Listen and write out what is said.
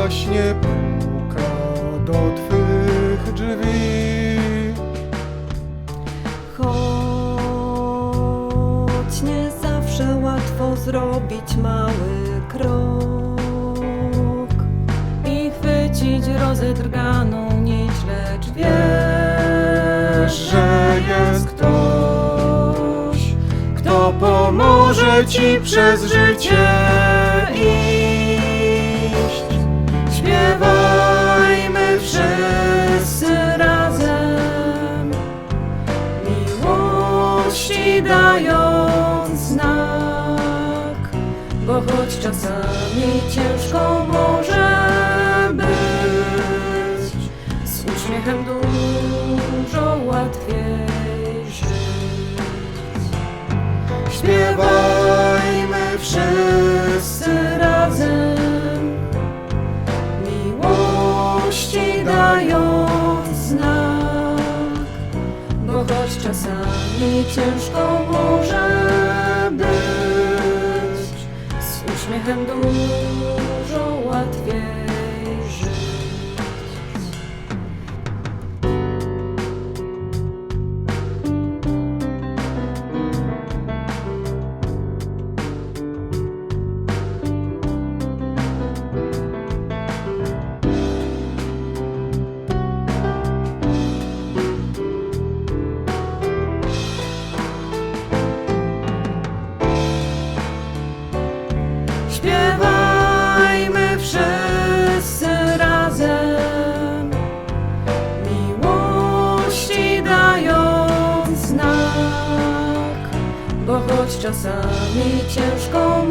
właśnie puka do Twych drzwi. Choć nie zawsze łatwo zrobić mały krok i chwycić rozedrganą nić, lecz wiesz, że jest ktoś, kto pomoże Ci przez życie iść. Bo choć czasami ciężko może być, z uśmiechem dużo łatwiej żyć. Śpiewajmy Wszyscy razem miłości dając znak, bo choć czasami ciężko może być, uśmiechem dużo łatwiej choć czasami ciężko